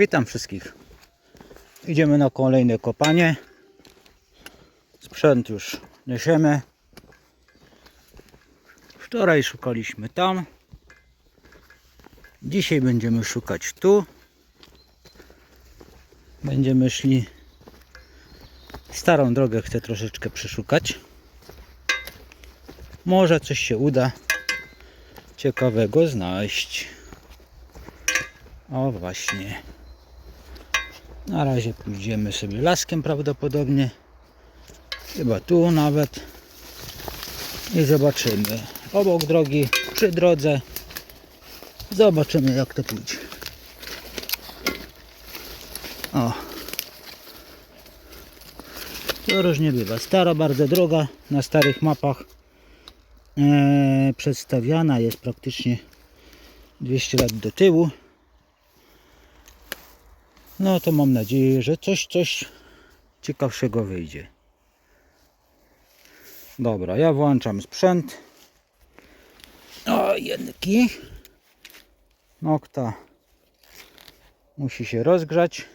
Witam wszystkich. Idziemy na kolejne kopanie. Sprzęt już niesiemy. Wczoraj szukaliśmy tam. Dzisiaj będziemy szukać tu. Będziemy szli. Starą drogę chcę troszeczkę przeszukać. Może coś się uda ciekawego znaleźć. O właśnie. Na razie pójdziemy sobie laskiem prawdopodobnie. Chyba tu nawet. I zobaczymy. Obok drogi, przy drodze. Zobaczymy jak to pójdzie. O. To różnie bywa. Stara bardzo droga na starych mapach e, przedstawiana jest praktycznie 200 lat do tyłu. No to mam nadzieję, że coś, coś ciekawszego wyjdzie. Dobra, ja włączam sprzęt. O, jednki. Nokta musi się rozgrzać.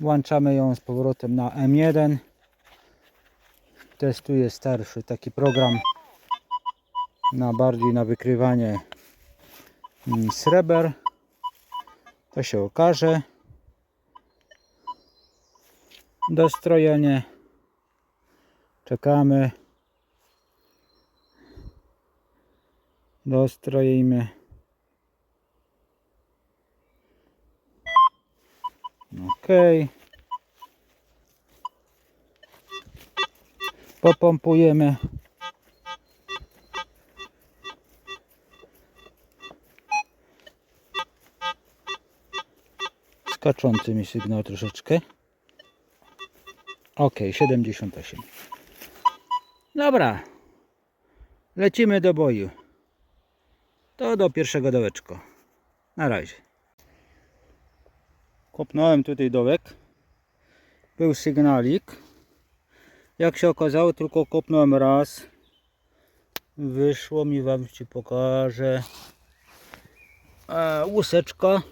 Włączamy ją z powrotem na M1. Testuję starszy taki program na bardziej na wykrywanie mm, sreber. To się okaże. Dostrojenie. Czekamy. Dostroimy. Ok. Popompujemy. Skaczący mi sygnał troszeczkę. Ok, 78. Dobra. Lecimy do boju. To do pierwszego dołeczko. Na razie. Kopnąłem tutaj dołek. Był sygnalik. Jak się okazało, tylko kopnąłem raz. Wyszło mi, wam ci pokażę. E, łuseczka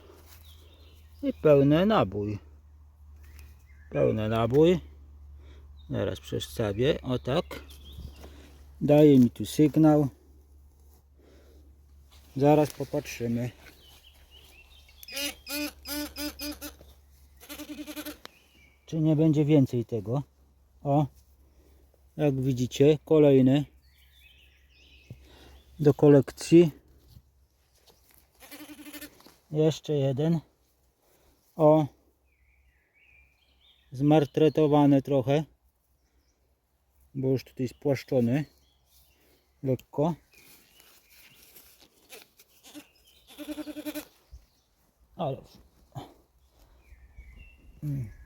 i pełny nabój. Pełny nabój. Zaraz przestawię. O tak. Daje mi tu sygnał. Zaraz popatrzymy. Czy nie będzie więcej tego? O, jak widzicie, kolejny do kolekcji. Jeszcze jeden. O, zmartretowany trochę, bo już tutaj spłaszczony lekko. Ale.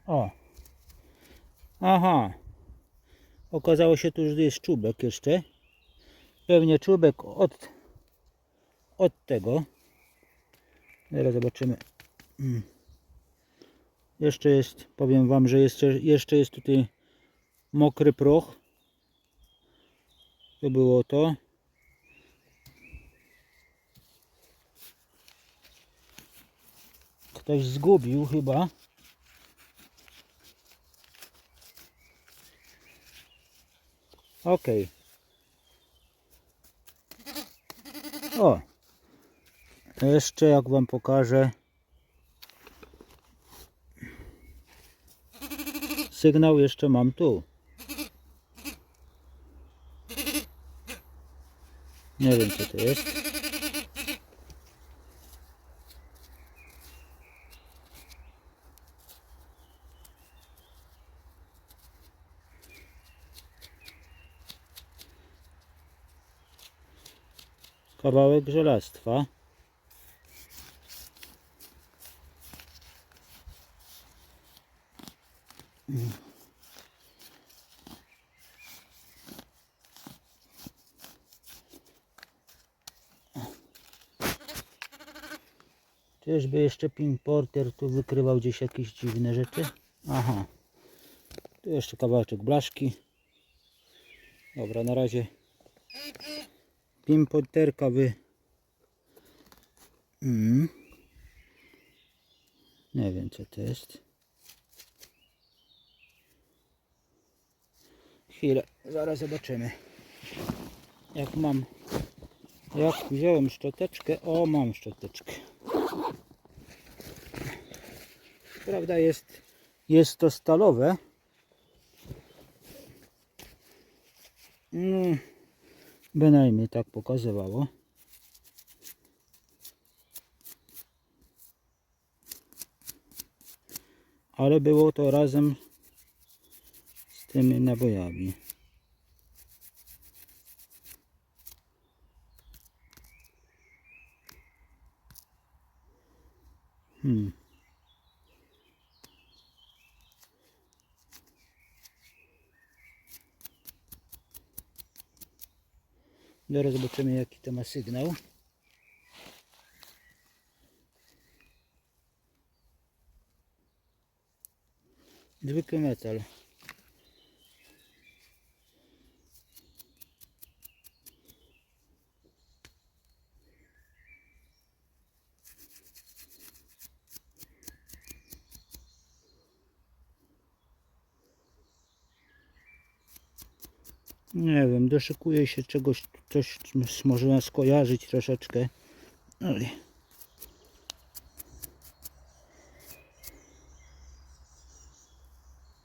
O. Aha. Okazało się tu, że jest czubek jeszcze. Pewnie czubek od, od tego. Zaraz zobaczymy. Mm. Jeszcze jest, powiem Wam, że jeszcze, jeszcze jest tutaj mokry proch. To było to. Ktoś zgubił chyba. Ok. O. Jeszcze jak Wam pokażę. Sygnał jeszcze mam tu. Nie wiem co to jest. Kawałek żelastwa. Czyżby jeszcze Pink Porter tu wykrywał gdzieś jakieś dziwne rzeczy? Aha. Tu jeszcze kawałeczek blaszki. Dobra, na razie Pink Porterka wy... Mm. Nie wiem co to jest. Chwilę, zaraz zobaczymy. Jak mam, jak wziąłem szczoteczkę, o mam szczoteczkę. Prawda jest, jest to stalowe. No, bynajmniej tak pokazywało. Ale było to razem z tymi nabojami. Hmm. Zaraz zobaczymy jaki to ma sygnał. Zwykły metal. Nie wiem, doszukuje się czegoś, coś można skojarzyć troszeczkę. Ale...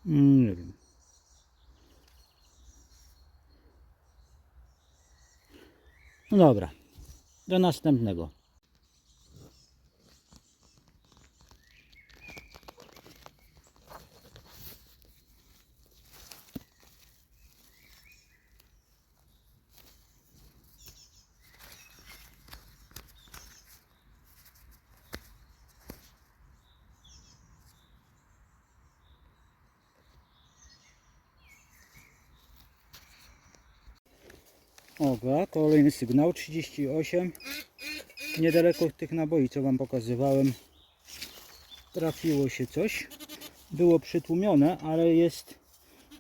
Mm, Nie wiem. No dobra, do następnego. Oga, kolejny sygnał 38. Niedaleko tych naboi, co Wam pokazywałem, trafiło się coś. Było przytłumione, ale jest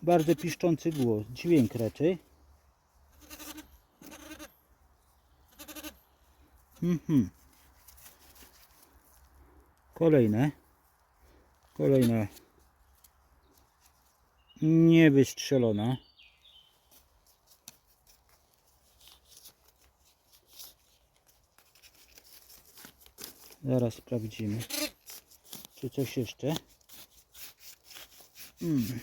bardzo piszczący głos, dźwięk raczej. Mhm. Kolejne. Kolejna. Niewystrzelona. Zaraz sprawdzimy. Czy coś jeszcze? Mm.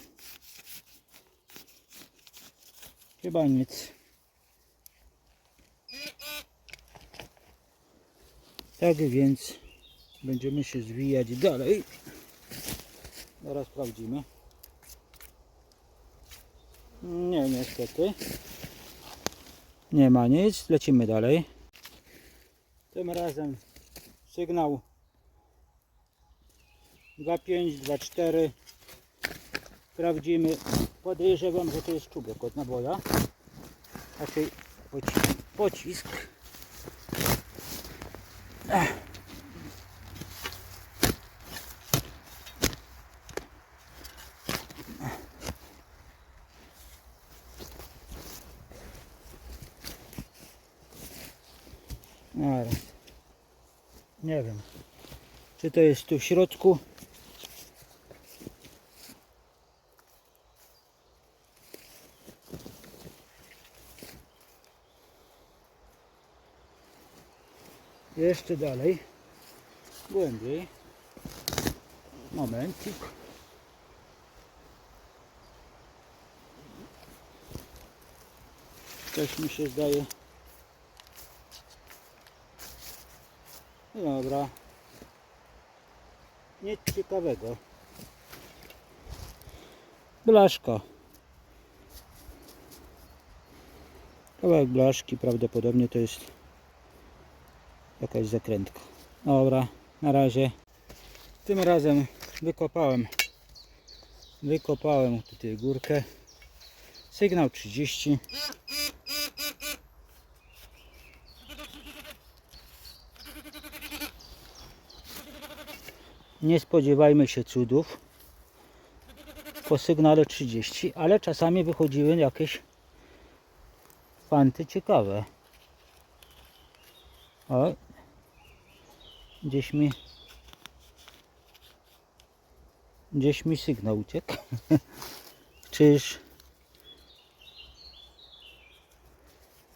Chyba nic. Tak więc będziemy się zwijać dalej. Zaraz sprawdzimy. Nie, niestety. Nie ma nic. Lecimy dalej. Tym razem sygnał. 2.5, 2.4 sprawdzimy. Podejrzewam, że to jest czubek od naboja. Raczej poci- pocisk Ech. Dobra. Nie wiem, czy to jest tu w środku. Jeszcze dalej, głębiej. Momencik. Coś mi się zdaje. Dobra. Nic ciekawego. Blaszka. Kawałek blaszki prawdopodobnie to jest jakaś zakrętka. Dobra, na razie. Tym razem wykopałem wykopałem tutaj górkę. Sygnał 30. Nie spodziewajmy się cudów po sygnale 30, ale czasami wychodziły jakieś fanty ciekawe. O, gdzieś mi Gdzieś mi sygnał uciekł. Czyż...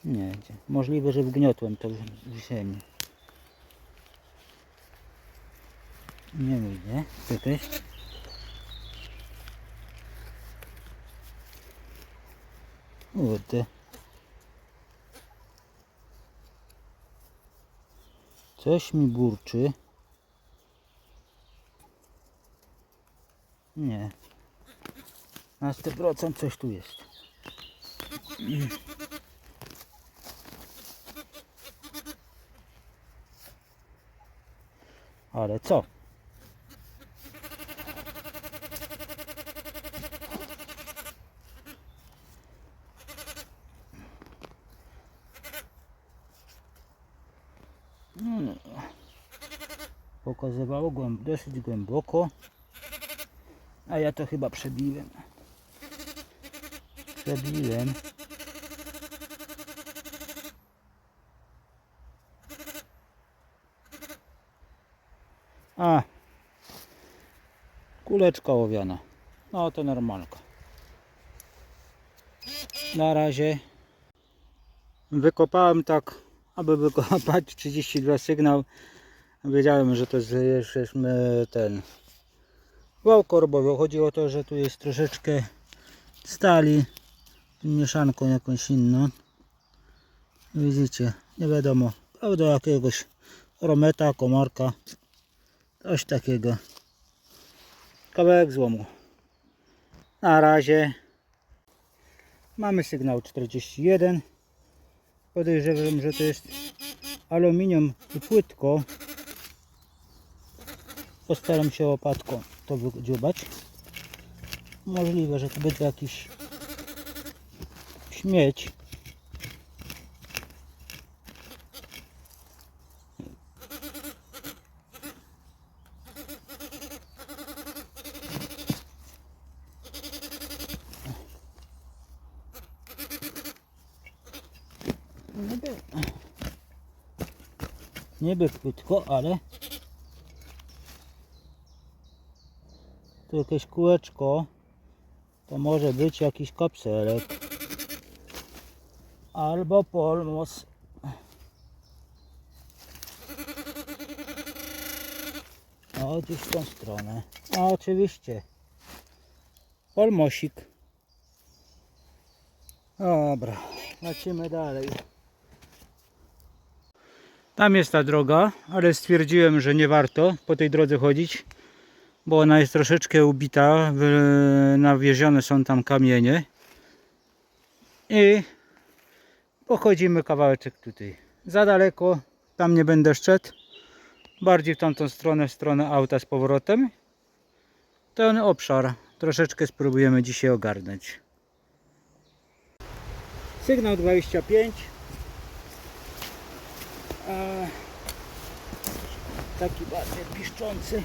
Nie? Możliwe, że wgniotłem to w w ziemi. Nie widzę. Czekaj. Kurde. Coś mi burczy. Nie. Na 100% coś tu jest. Ale co? Pokazywało głęb dosyć głęboko. A ja to chyba przebiłem. Przebiłem. A. Kuleczka owiana. No to normalka. Na razie wykopałem tak, aby wykopać 32 sygnał. Wiedziałem, że to jest jeszcze ten wał korbowy. Chodzi o to, że tu jest troszeczkę stali mieszanką jakąś inną. Widzicie, nie wiadomo, do jakiegoś rometa, komarka, coś takiego. Kawałek złomu. Na razie mamy sygnał 41. Podejrzewam, że to jest aluminium i płytko. Postaram się łopatką to wydziubać. Możliwe, że to będzie jakiś śmieć. Niby, płytko, ale tu jakieś kółeczko. To może być jakiś kapselek. Albo polmos. O gdzieś w tą stronę. A oczywiście. Polmosik. Dobra lecimy dalej. Tam jest ta droga ale stwierdziłem, że nie warto po tej drodze chodzić bo ona jest troszeczkę ubita, nawiezione są tam kamienie i pochodzimy kawałeczek tutaj. Za daleko, tam nie będę szedł, bardziej w tamtą stronę, w stronę auta z powrotem. Ten obszar troszeczkę spróbujemy dzisiaj ogarnąć. Sygnał 25. E, taki bardziej piszczący.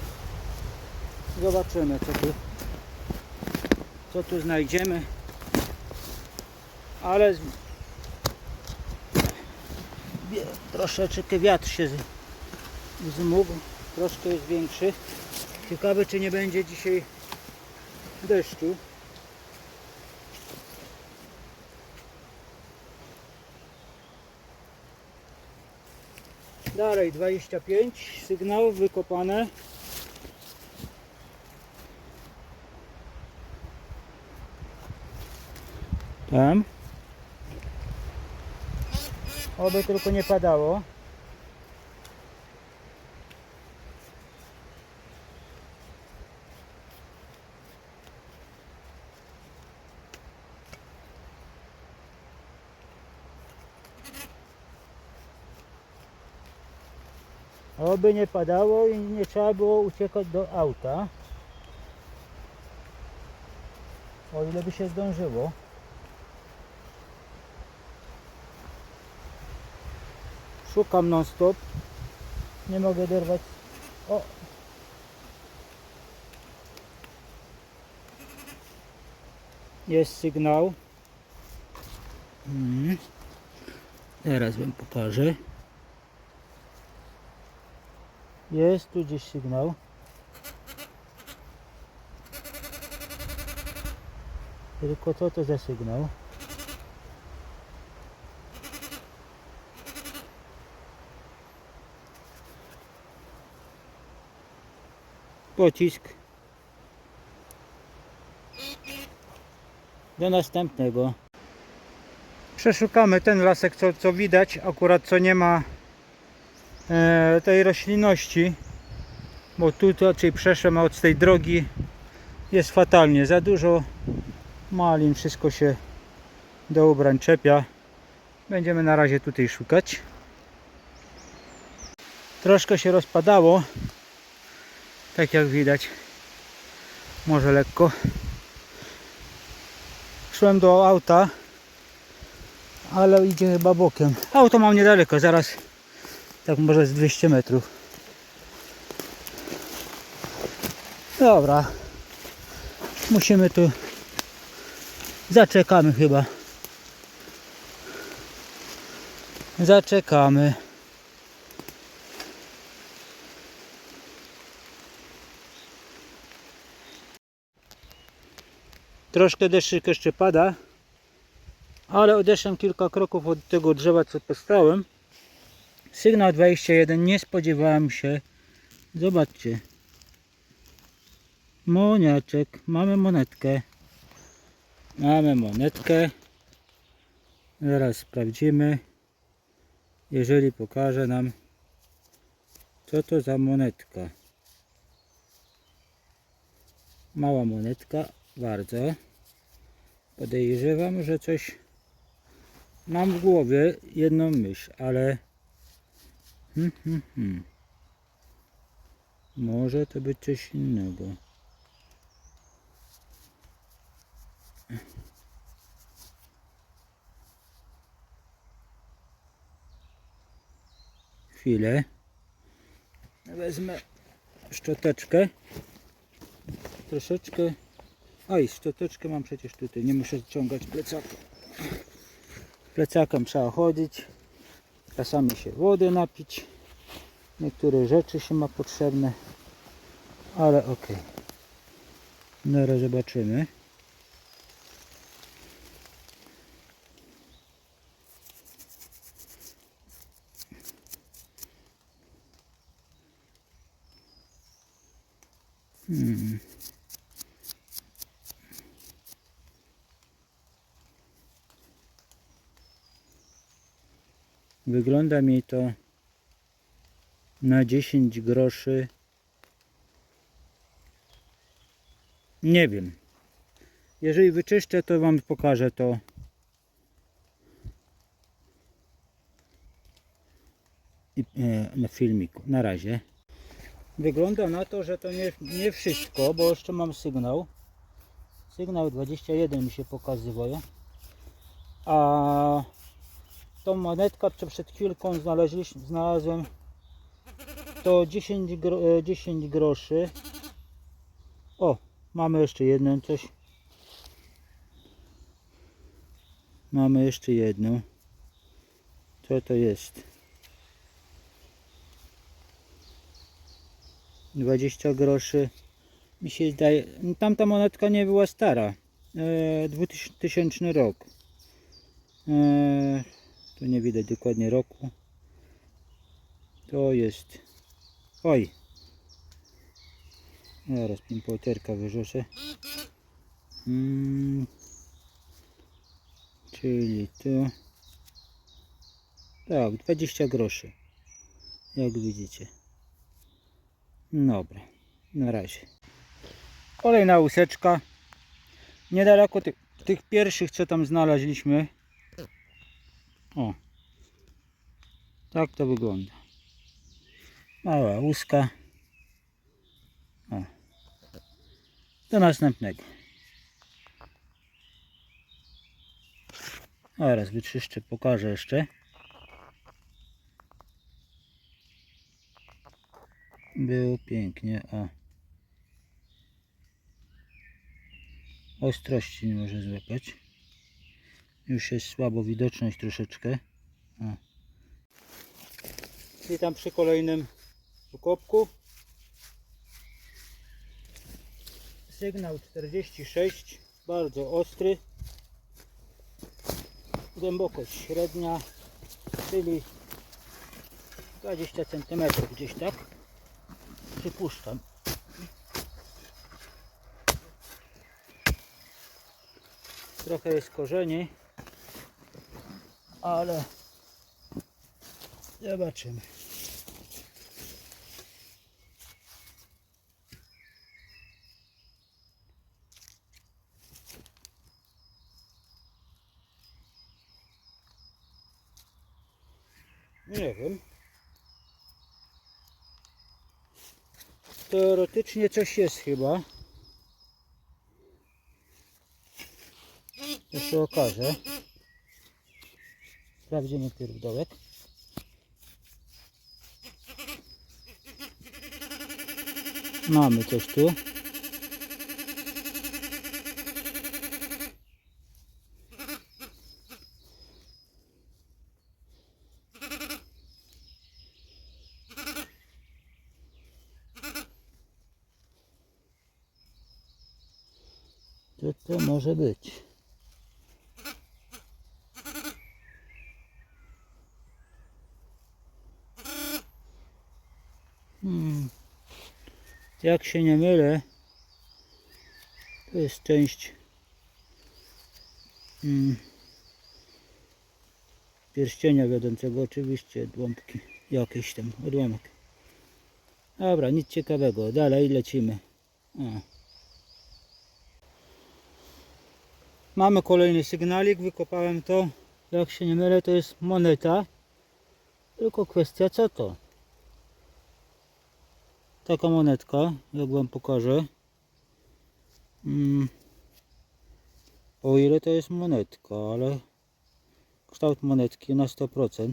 Zobaczymy co tu, co tu znajdziemy. Ale troszeczkę wiatr się z- wzmógł. Troszkę jest większy. Ciekawe czy nie będzie dzisiaj deszczu. Dalej 25 sygnałów wykopane. Tam. Oby tylko nie padało. Oby nie padało i nie trzeba było uciekać do auta. O ile by się zdążyło. Szukam non stop. Nie mogę dorwać. O! Jest sygnał. Mhm. Teraz wam pokażę. Jest tu gdzieś sygnał. Tylko co to za sygnał? Pocisk. Do następnego. Przeszukamy ten lasek, co, co widać, akurat co nie ma e, tej roślinności, bo tu to, czyli przeszłem od tej drogi jest fatalnie, za dużo malin, wszystko się do ubrań czepia. Będziemy na razie tutaj szukać. Troszkę się rozpadało, tak jak widać, może lekko. Szłem do auta, ale idzie chyba bokiem. Auto mam niedaleko, zaraz tak może z 200 metrów. Dobra. Musimy tu zaczekamy chyba. Zaczekamy. Troszkę deszczyk jeszcze pada, ale odeszłem kilka kroków od tego drzewa, co postałem. Sygnał 21, nie spodziewałem się. Zobaczcie. Moniaczek, mamy monetkę. Mamy monetkę. Zaraz sprawdzimy. Jeżeli pokaże nam, co to za monetka. Mała monetka, bardzo. Podejrzewam, że coś mam w głowie, jedną myśl, ale hmm, hmm, hmm. może to być coś innego. Chwilę. Wezmę szczoteczkę. Troszeczkę. Oj, szczoteczkę mam przecież tutaj. Nie muszę ściągać plecaka. Plecakiem trzeba chodzić. Czasami się wody napić. Niektóre rzeczy się ma potrzebne. Ale ok. Zaraz zobaczymy. Hmm. Wygląda mi to na 10 groszy. Nie wiem. Jeżeli wyczyszczę, to Wam pokażę to. E, na filmiku. Na razie. Wygląda na to, że to nie, nie wszystko, bo jeszcze mam sygnał. Sygnał 21 mi się pokazywał. A tą monetkę, co przed chwilką znaleźliśmy, znalazłem, to 10, gro, e, 10 groszy. O, mamy jeszcze jedną coś. Mamy jeszcze jedną. Co to jest? 20 groszy. Mi się zdaje, tamta monetka nie była stara. E, 2000 rok. E, tu nie widać dokładnie roku. To jest. Oj. Zaraz pimpoterka wyrzucę. Mm. Czyli tu. Tak, 20 groszy. Jak widzicie. Dobra, na razie. Kolejna łuseczka. Niedaleko tych, tych pierwszych, co tam znaleźliśmy. O. Tak to wygląda. Mała łuska. O. Do następnego. Zaraz wyczyszczę, pokażę jeszcze. Było pięknie, o. Ostrości nie może złapać. Już jest słabo widoczność troszeczkę. O. Witam przy kolejnym ukopku. Sygnał 46. bardzo ostry. Głębokość średnia, czyli 20 cm gdzieś tak. Przypuszczam. Trochę jest korzeni, ale zobaczymy. Nie wiem. Teoretycznie coś jest chyba. To się okaże. Sprawdzimy pierw dołek. Mamy coś tu. Co to może być? Hmm. Jak się nie mylę, to jest część hmm, pierścienia wiodącego, oczywiście odłamki, jakiś tam odłamek. Dobra, nic ciekawego, dalej lecimy. O. Mamy kolejny sygnalik, wykopałem to. Jak się nie mylę, to jest moneta. Tylko kwestia co to? Taka monetka, jak wam pokażę. Mm. O ile to jest monetka, ale kształt monetki na 100%.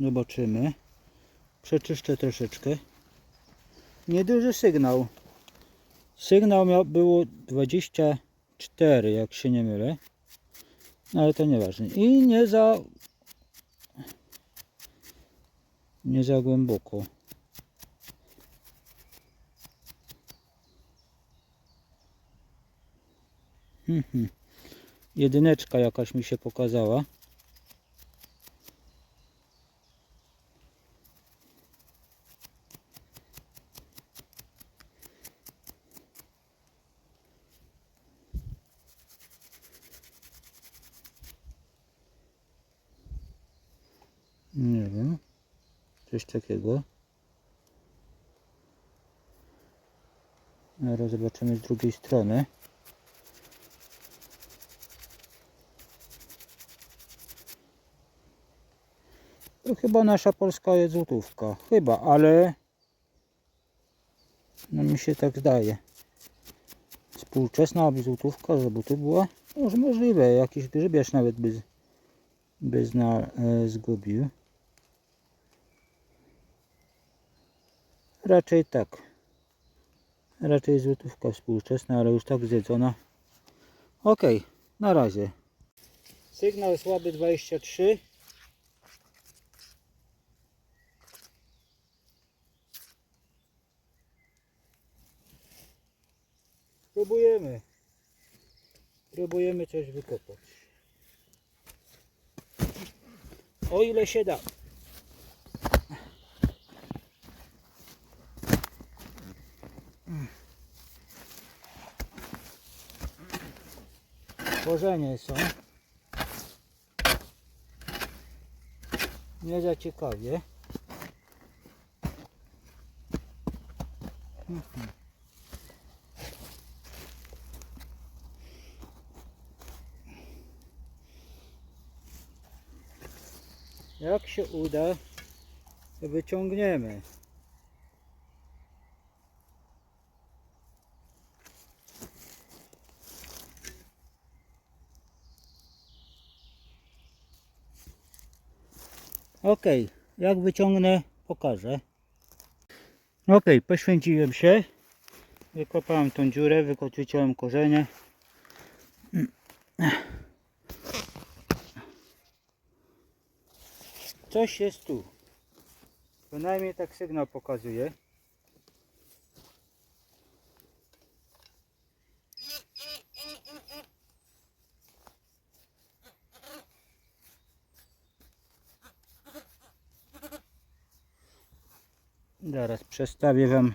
Zobaczymy. Przeczyszczę troszeczkę nieduży sygnał. Sygnał miał było 24, jak się nie mylę. No, ale to nieważne. I nie za nie za głęboko. Mhm. Jedyneczka jakaś mi się pokazała. Nie wiem. Coś takiego. Teraz zobaczymy z drugiej strony. To chyba nasza polska jest złotówka. Chyba, ale no mi się tak zdaje. Współczesna aby złotówka, żeby tu była. Może możliwe, jakiś grzybiarz nawet by, by zna, e, zgubił. Raczej tak. Raczej złotówka współczesna, ale już tak zjedzona. Ok, na razie. Sygnał słaby 23. Próbujemy. Próbujemy coś wykopać. O ile się da. Korzenie są. Nie za ciekawie. Jak się uda, to wyciągniemy. Ok, jak wyciągnę, pokażę. Ok, poświęciłem się. Wykopałem tą dziurę, wykończyłem korzenie. Coś jest tu. Przynajmniej tak sygnał pokazuje. Zaraz przestawię Wam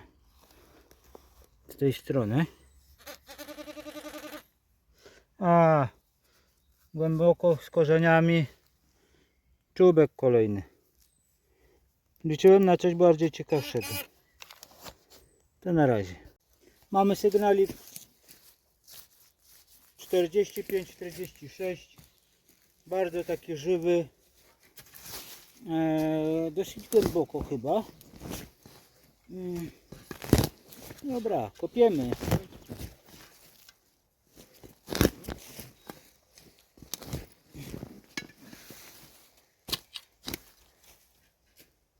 z tej strony. A, głęboko z korzeniami. Czubek kolejny. Liczyłem na coś bardziej ciekawszego. To na razie. Mamy sygnalik 45-46. Bardzo taki żywy. Eee, dosyć głęboko chyba. Dobra, kopiemy.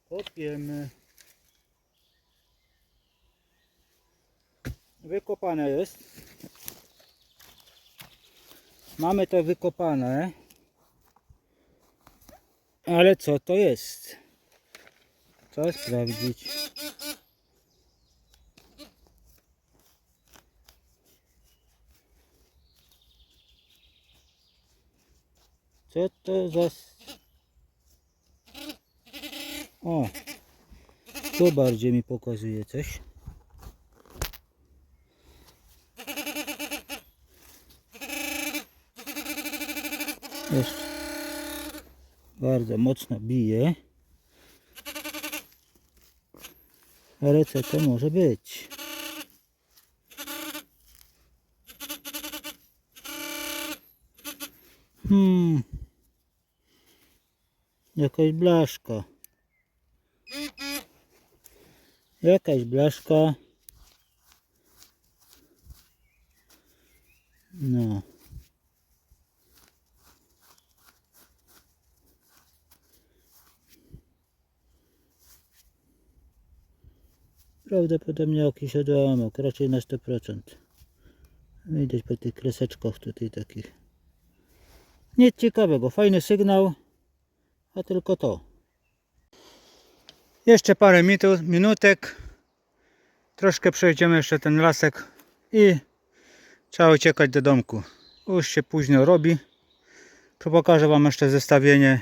Kopiemy. Wykopane jest. Mamy to wykopane. Ale co to jest? Trzeba sprawdzić. Co to za... O! To bardziej mi pokazuje coś. Jeszcze bardzo mocno bije. Ale co to może być? Hmm. Jakaś blaszka. Jakaś blaszka. No. Prawdopodobnie jakiś odłamek, raczej na 100%. Widać po tych kreseczkach tutaj takich. Nic ciekawego, fajny sygnał, a tylko to. Jeszcze parę minutek. Troszkę przejdziemy jeszcze ten lasek i trzeba uciekać do domku. Już się późno robi. Pokażę Wam jeszcze zestawienie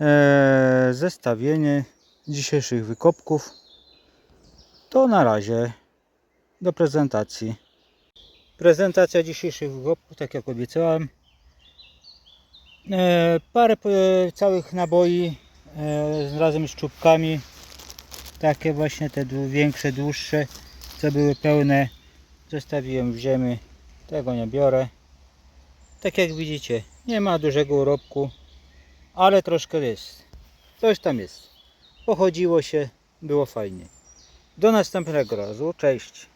e, zestawienie dzisiejszych wykopków. To na razie do prezentacji. Prezentacja dzisiejszych wykopków, tak jak obiecałem. E, parę e, całych naboi e, razem z czubkami. Takie właśnie te większe, dłuższe, co były pełne. Zostawiłem w ziemi. Tego nie biorę. Tak jak widzicie, nie ma dużego urobku, ale troszkę jest. Coś tam jest. Pochodziło się, było fajnie. Do następnego razu. Cześć.